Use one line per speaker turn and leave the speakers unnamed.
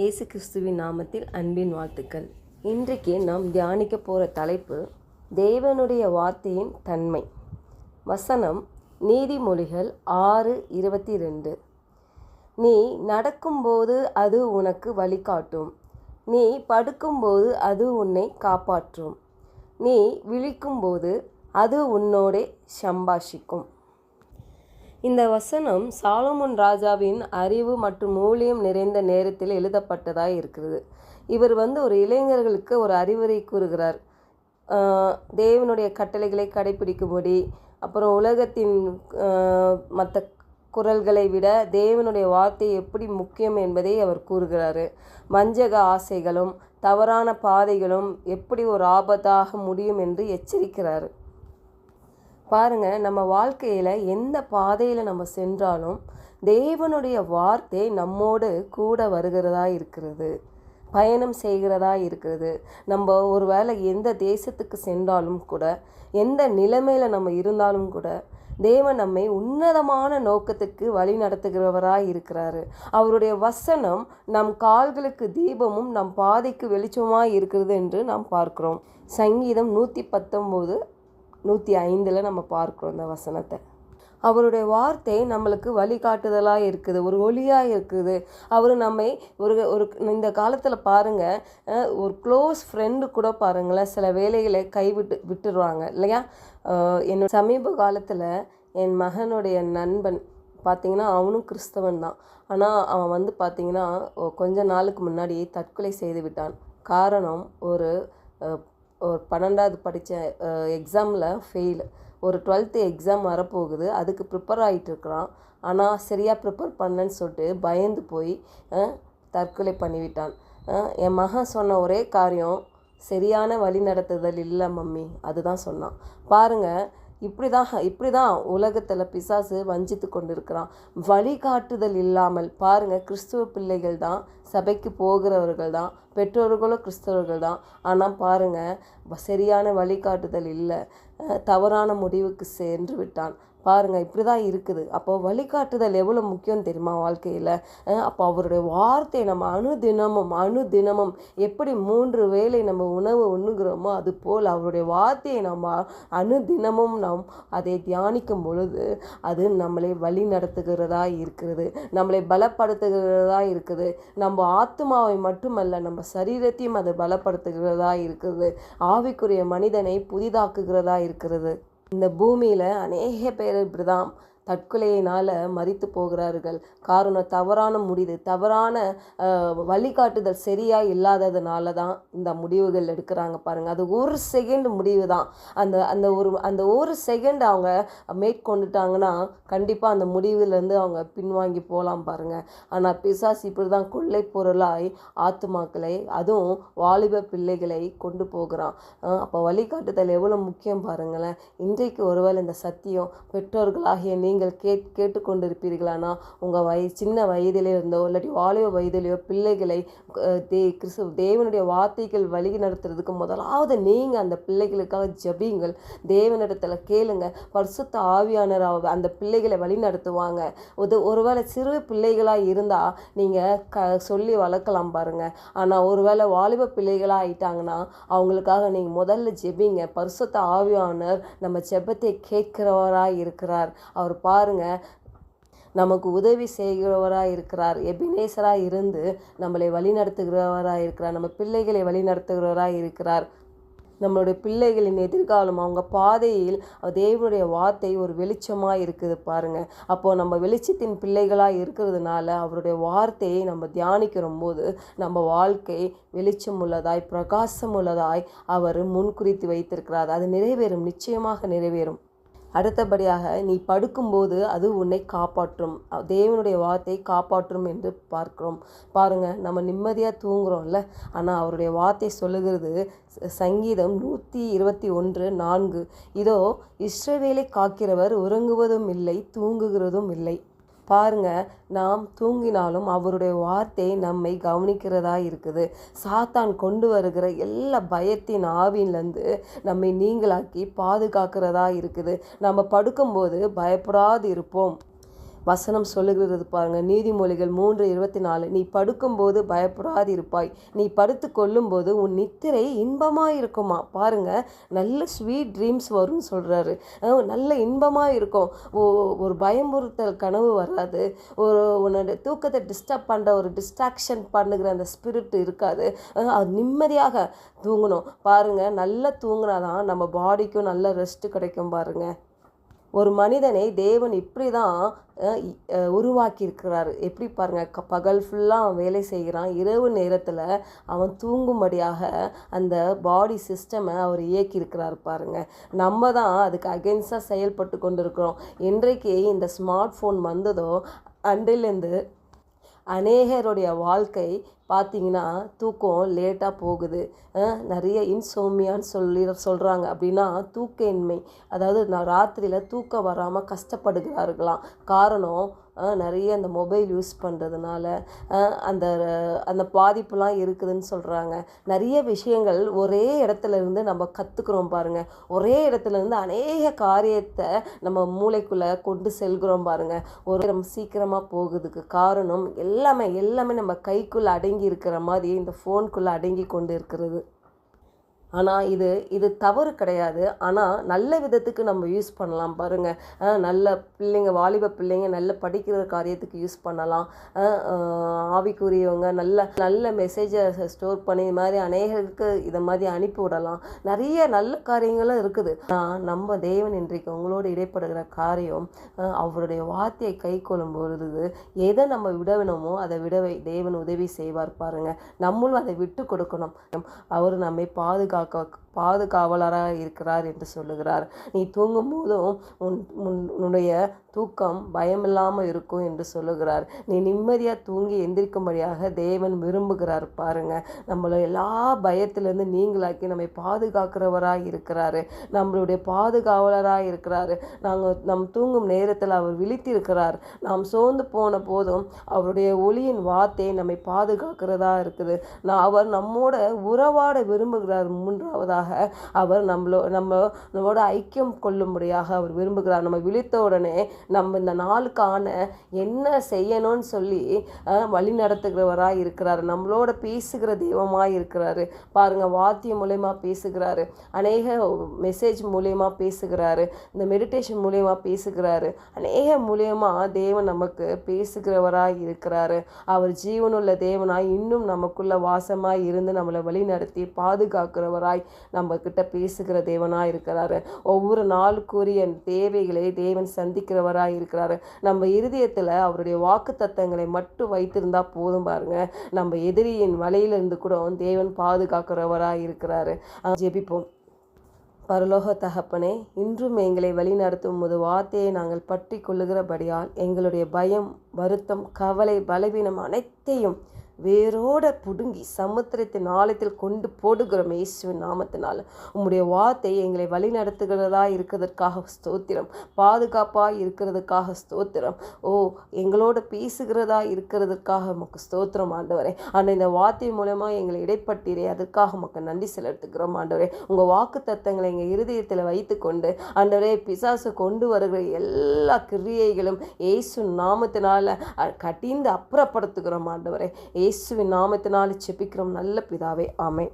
இயேசு கிறிஸ்துவின் நாமத்தில் அன்பின் வாழ்த்துக்கள். இன்றைக்கு நாம் தியானிக்க போகிற தலைப்பு தேவனுடைய வார்த்தையின் தன்மை. வசனம் நீதிமொழிகள் ஆறு இருபத்தி ரெண்டு நீ நடக்கும்போது அது உனக்கு வழிகாட்டும். நீ படுக்கும்போது அது உன்னை காப்பாற்றும். நீ விழிக்கும்போது அது உன்னோடே சம்பாஷிக்கும். இந்த வசனம் சாலமோன் ராஜாவின் அறிவு மற்றும் ஊழியம் நிறைந்த நேரத்தில் எழுதப்பட்டதாக இருக்கிறது. இவர் வந்து ஒரு இளைஞர்களுக்கு ஒரு அறிவுரை கூறுகிறார். தேவனுடைய கட்டளைகளை கடைபிடிக்கும்படி அப்புறம் உலகத்தின் மற்ற குரல்களை விட தேவனுடைய வார்த்தை எப்படி முக்கியம் என்பதை அவர் கூறுகிறாரு. வஞ்சக ஆசைகளும் தவறான பாதைகளும் எப்படி ஒரு ஆபத்தாக முடியும் என்று எச்சரிக்கிறார். பாருங்கள் நம்ம வாழ்க்கையில் எந்த பாதையில் நம்ம சென்றாலும் தேவனுடைய வார்த்தை நம்மோடு கூட வருகிறதா இருக்கிறது. பயணம் செய்கிறதா இருக்கிறது. நம்ம ஒரு வேளை எந்த தேசத்துக்கு சென்றாலும் கூட எந்த நிலைமையில் நம்ம இருந்தாலும் கூட தேவன் நம்மை உன்னதமான நோக்கத்துக்கு வழி நடத்துகிறவராக இருக்கிறாரு. அவருடைய வசனம் நம் கால்களுக்கு தீபமும் நம் பாதைக்கு வெளிச்சமாக இருக்கிறது என்று நாம் பார்க்கிறோம். சங்கீதம் நூற்றி பத்தொம்போது நூற்றி ஐந்தில் நம்ம பார்க்குறோம் இந்த வசனத்தை. அவருடைய வார்த்தை நம்மளுக்கு வழிகாட்டுதலாக இருக்குது ஒரு ஒளியாக இருக்குது. அவர் நம்மை ஒரு ஒரு இந்த காலத்தில் பாருங்கள் ஒரு க்ளோஸ் ஃப்ரெண்டு கூட பாருங்களேன் சில வேலைகளை கைவிட்டு விட்டுருவாங்க இல்லையா? என்னோட சமீப காலத்தில் என் மகனுடைய நண்பன் பார்த்தீங்கன்னா அவனும் கிறிஸ்தவன் தான். ஆனால் அவன் வந்து பார்த்தீங்கன்னா கொஞ்ச நாளுக்கு முன்னாடி தற்கொலை செய்து விட்டான். காரணம் ஒரு ஒரு பன்னெண்டாவது படித்த எக்ஸாமில் ஃபெயில் ஒரு டுவெல்த்து எக்ஸாம் வரப்போகுது. அதுக்கு ப்ரிப்பேர் ஆகிட்டுருக்குறான் ஆனால் சரியாக ப்ரிப்பேர் பண்ணலன்னு சொல்லிட்டு பயந்து போய் தற்கொலை பண்ணிவிட்டான். என் மகன் சொன்ன ஒரே காரியம் சரியான வழி நடத்துதல் இல்லை மம்மி. அதுதான் சொன்னான். பாருங்கள் இப்படி தான் இப்படி தான் உலகத்தில் பிசாசு வஞ்சித்து கொண்டிருக்கிறான். வழிகாட்டுதல் இல்லாமல் பாருங்கள் கிறிஸ்துவ பிள்ளைகள் தான் சபைக்கு போகிறவர்கள் தான் பெற்றோர்களும் கிறிஸ்தவர்கள் தான். ஆனால் பாருங்கள் சரியான வழிகாட்டுதல் இல்லை. தவறான முடிவுக்கு சென்று விட்டான். பாருங்கள் இப்படி தான் இருக்குது. அப்போ வழிகாட்டுதல் எவ்வளோ முக்கியம் தெரியுமா வாழ்க்கையில்? அப்போ அவருடைய வார்த்தை நம்ம அணுதினமும் அணுதினமும் எப்படி மூன்று வேளை நம்ம உணவு உண்ணுகிறோமோ அது போல் அவருடைய வார்த்தையை நம்ம அணுதினமும் நாம் அதை தியானிக்கும் பொழுது அது நம்மளை வழி நடத்துகிறதா இருக்கிறது. நம்மளை பலப்படுத்துகிறதா இருக்குது. நம்ம ஆத்மாவை மட்டுமல்ல நம்ம சரீரத்தையும் அது பலப்படுத்துகிறதா இருக்குது. ஆவிக்குரிய மனிதனை புதிதாக்குகிறதா இருக்கிறது. இந்த பூமியில் அநேக பேர் இப்படிதான் தற்கொலையினால் மறித்து போகிறார்கள். காரணம் தவறான முடிவு. தவறான வழிகாட்டுதல் சரியாக இல்லாததுனால தான் இந்த முடிவுகள் எடுக்கிறாங்க பாருங்கள் அது ஒரு செகண்ட் முடிவு தான் அந்த அந்த ஒரு அந்த ஒரு செகண்ட் அவங்க மேற்கொண்டுட்டாங்கன்னா கண்டிப்பாக அந்த முடிவுலேருந்து அவங்க பின்வாங்கி போகலாம் பாருங்கள் ஆனால் பிசாசு இப்படி தான் கொள்ளை பொருளாய் ஆத்துமாக்களை அதுவும் வாலிப பிள்ளைகளை கொண்டு போகிறான். அப்போ வழிகாட்டுதல் எவ்வளோ முக்கியம் பாருங்களேன். இன்றைக்கு ஒருவேளை இந்த சத்தியம் பெற்றோர்களாகிய நீங்கள் கேட் கேட்டுக்கொண்டிருப்பீர்களானா? உங்கள் வய சின்ன வயதிலே இருந்தோ இல்லாட்டி வாலிப வயதிலேயோ பிள்ளைகளை தே கிறிஸ்து தேவனுடைய வார்த்தைகள் வழி நடத்துறதுக்கு முதலாவது நீங்கள் அந்த பிள்ளைகளுக்காக ஜெபியுங்கள். தேவனிடத்தில் கேளுங்க. பரிசுத்த ஆவியானர் அவ- அந்த பிள்ளைகளை வழி நடத்துவாங்க. ஒரு ஒருவேளை சிறு பிள்ளைகளாக இருந்தால் நீங்கள் க சொல்லி வளர்க்கலாம் பாருங்கள் ஆனால் ஒருவேளை வாலிப பிள்ளைகளாக ஆயிட்டாங்கன்னா அவங்களுக்காக நீங்கள் முதல்ல ஜெபிங்க. பரிசுத்த ஆவியானர் நம்ம ஜெபத்தை கேட்குறவராக இருக்கிறார். அவர் பாருங்கள் நமக்கு உதவி செய்கிறவராக இருக்கிறார். எபினேசராக இருந்து நம்மளை வழிநடத்துகிறவராக இருக்கிறார். நம்ம பிள்ளைகளை வழிநடத்துகிறவராக இருக்கிறார். நம்மளுடைய பிள்ளைகளின் எதிர்காலம் அவங்க பாதையில் தேவனுடைய வார்த்தை ஒரு வெளிச்சமாக இருக்குது பாருங்கள் அப்போது நம்ம வெளிச்சத்தின் பிள்ளைகளாக இருக்கிறதுனால அவருடைய வார்த்தையை நம்ம தியானிக்கிற போது நம்ம வாழ்க்கை வெளிச்சம் உள்ளதாய் பிரகாசம் உள்ளதாய் அவர் முன்குறித்து வைத்திருக்கிறார். அது நிறைவேறும் நிச்சயமாக நிறைவேறும். அடுத்தபடியாக நீ படுக்கும்போது அது உன்னை காப்பாற்றும். தேவனுடைய வார்த்தை காப்பாற்றும் என்று பார்க்கிறோம். பாருங்கள் நம்ம நிம்மதியாக தூங்குறோம்ல. ஆனால் அவருடைய வார்த்தை சொல்லுகிறது சங்கீதம் நூற்றி இருபத்தி ஒன்று நான்கு. இதோ இஸ்ரவேலை காக்கிறவர் உறங்குவதும் இல்லை தூங்குகிறதும் இல்லை. பாருங்க நாம் தூங்கினாலும் அவருடைய வார்த்தை நம்மை கவனிக்கிறதா இருக்குது. சாத்தான் கொண்டு வருகிற எல்லா பயத்தின் ஆவின்லேருந்து நம்மை நீங்களாக்கி பாதுகாக்கிறதா இருக்குது. நம்ம படுக்கும்போது பயப்படாது இருப்போம் வசனம் சொல்லுகிறது பாருங்க. நீதிமொழிகள் மூன்று இருபத்தி நாலு நீ படுக்கும்போது பயப்படாதிருப்பாய். நீ படுத்து கொள்ளும்போது உன் நித்திரை இன்பமாக இருக்குமா பாருங்க. நல்ல ஸ்வீட் ட்ரீம்ஸ் வரும்னு சொல்கிறாரு நல்ல இன்பமாக இருக்கும் ஓ- ஒரு பயமுறுத்தல் கனவு வராது. ஒரு உன்னோட தூக்கத்தை டிஸ்டர்ப் பண்ணுற ஒரு டிஸ்ட்ராக்ஷன் பண்ணுகிற அந்த ஸ்பிரிட் இருக்காது. அது நிம்மதியாக தூங்கணும். பாருங்க. நல்லா தூங்கினாதான் நம்ம பாடிக்கும் நல்ல ரெஸ்ட் கிடைக்கும் பாருங்கள் ஒரு மனிதனை தேவன் இப்படி தான் உருவாக்கியிருக்கிறாரு. எப்படி பாருங்க க பகல் ஃபுல்லாக அவன் வேலை செய்கிறான். இரவு நேரத்தில் அவன் தூங்கும்படியாக அந்த பாடி சிஸ்டமை அவர் இயக்கியிருக்கிறார் பாருங்க. நம்ம தான் அதுக்கு அகென்ஸ்டாக செயல்பட்டு கொண்டு இருக்கிறோம் இன்றைக்கு இந்த ஸ்மார்ட் ஃபோன் வந்ததோ அன்றிலேருந்து அநேகருடைய வாழ்க்கை பார்த்தீங்கன்னா தூக்கம் லேட்டாக போகுது. நிறைய இன்சோமியான்னு சொல்லி சொல்கிறாங்க அப்படின்னா தூக்கயின்மை அதாவது நான் ராத்திரியில் தூக்கம் வராமல் கஷ்டப்படுகிறார்களாம். காரணம் நிறைய அந்த மொபைல் யூஸ் பண்ணுறதுனால அந்த அந்த பாதிப்புலாம் இருக்குதுன்னு சொல்கிறாங்க நிறைய விஷயங்கள் ஒரே இடத்துல இருந்து நம்ம கற்றுக்குறோம் பாருங்கள் ஒரே இடத்துல இருந்து அநேக காரியத்தை நம்ம மூளைக்குள்ளே கொண்டு செல்கிறோம் பாருங்கள் ஒரு நம்ம சீக்கிரமாக போகுதுக்கு காரணம் எல்லாமே எல்லாமே நம்ம கைக்குள்ளே அடங்கி இருக்கிற மாதிரி இந்த ஃபோனுக்குள்ளே அடங்கி கொண்டு இருக்கிறது. ஆனால் இது இது தவறு கிடையாது. ஆனால் நல்ல விதத்துக்கு நம்ம யூஸ் பண்ணலாம் பாருங்கள் நல்ல பிள்ளைங்க வாலிப பிள்ளைங்க நல்ல படிக்கிற காரியத்துக்கு யூஸ் பண்ணலாம். ஆவிக்குரியவங்க நல்ல நல்ல மெசேஜை ஸ்டோர் பண்ணி இது மாதிரி அநேகருக்கு இதை மாதிரி அனுப்பி விடலாம். நிறைய நல்ல காரியங்களும் இருக்குது. ஆனால் நம்ம தேவன் இன்றைக்கு உங்களோடு இடைப்படுகிற காரியம் அவருடைய வார்த்தையை கை கொள்ளும் பொழுது எதை நம்ம விட வேணுமோ அதை விடவை தேவன் உதவி செய்வார் பாருங்கள் நம்மளும் அதை விட்டு கொடுக்கணும். அவர் நம்மை பாதுகாக்க как பாதுகாவலராக இருக்கிறார் என்று சொல்லுகிறார். நீ தூங்கும் போதும் உன் உன்- உன்னுடைய தூக்கம் பயமில்லாமல் இருக்கும் என்று சொல்லுகிறார். நீ நிம்மதியாக தூங்கி எந்திரிக்கும்படியாக தேவன் விரும்புகிறார் பாருங்க. நம்மளை எல்லா பயத்திலேருந்து நீங்களாக்கி நம்மை பாதுகாக்கிறவராக இருக்கிறாரு. நம்மளுடைய பாதுகாவலராக இருக்கிறாரு. நாங்கள் நம் தூங்கும் நேரத்தில் அவர் விழித்திருக்கிறார். நாம் சோர்ந்து போன போதும் அவருடைய ஒளியின் வார்த்தை நம்மை பாதுகாக்கிறதா இருக்குது. நான் அவர் நம்மோட உறவாட விரும்புகிறார். மூன்றாவதாக அவர் நம்மளோ நம்ம நம்மளோட ஐக்கியம் கொள்ளும்படியாக அவர் விரும்புகிறார். நம்ம விழித்த உடனே நம்ம இந்த நாளுக்கான என்ன செய்யணும்னு சொல்லி வழி நடத்துகிறவராக இருக்கிறார். நம்மளோட பேசுகிற தெய்வமாக இருக்கிறாரு. பாருங்க வாத்தியம் மூலயமா பேசுகிறாரு. அநேக மெசேஜ் மூலயமா பேசுகிறாரு. இந்த மெடிடேஷன் மூலயமா பேசுகிறாரு. அநேக மூலயமா தேவன் நமக்கு பேசுகிறவராக இருக்கிறாரு. அவர் ஜீவனுள்ள தேவனாய் இன்னும் நமக்குள்ள வாசமாய் இருந்து நம்மளை வழி நடத்தி பாதுகாக்கிறவராய் நம்மக்கிட்ட பேசுகிற தேவனாக இருக்கிறாரு. ஒவ்வொரு நாளுக்குரிய தேவைகளை தேவன் சந்திக்கிறவராக இருக்கிறாரு. நம்ம இருதயத்தில் அவருடைய வாக்கு தத்தங்களை மட்டும் வைத்திருந்தால் போதும் பாருங்க. நம்ம எதிரியின் வலையிலிருந்து கூட தேவன் பாதுகாக்கிறவராக இருக்கிறாரு. ஜெபிப்போம். பரலோக தகப்பனே இன்றும் எங்களை வழிநடத்தும் போது வார்த்தையை நாங்கள் பற்றி கொள்ளுகிறபடியால் எங்களுடைய பயம் வருத்தம் கவலை பலவீனம் அனைத்தையும் வேரோட புடுங்கி சமுத்திரத்தின் ஆழத்தில் கொண்டு போடுகிறோம் இயேசுவின் நாமத்தினால். உம்முடைய வார்த்தை எங்களை வழி நடத்துகிறதா இருக்கிறதற்காக ஸ்தோத்திரம். பாதுகாப்பாக இருக்கிறதுக்காக ஸ்தோத்திரம். ஓ எங்களோட பேசுகிறதா இருக்கிறதுக்காக உமக்கு ஸ்தோத்திரம் ஆண்டவரே. ஆனால் இந்த வார்த்தை மூலமாக எங்களை இடைப்பட்டீரே. அதற்காக உமக்கு நன்றி செலுத்துகிறோம் ஆண்டவரே. உங்கள் வாக்கு தத்தங்களை எங்கள் இருதயத்தில் வைத்துக்கொண்டு ஆண்டவரே பிசாசு கொண்டு வருகிற எல்லா கிரியைகளும் இயேசு நாமத்தினால் கட்டிந்து அப்புறப்படுத்துகிறோம் ஆண்டவரே. இயேசுவின் நாமத்தினால் செபிக்கிறோம் நல்ல பிதாவே ஆமை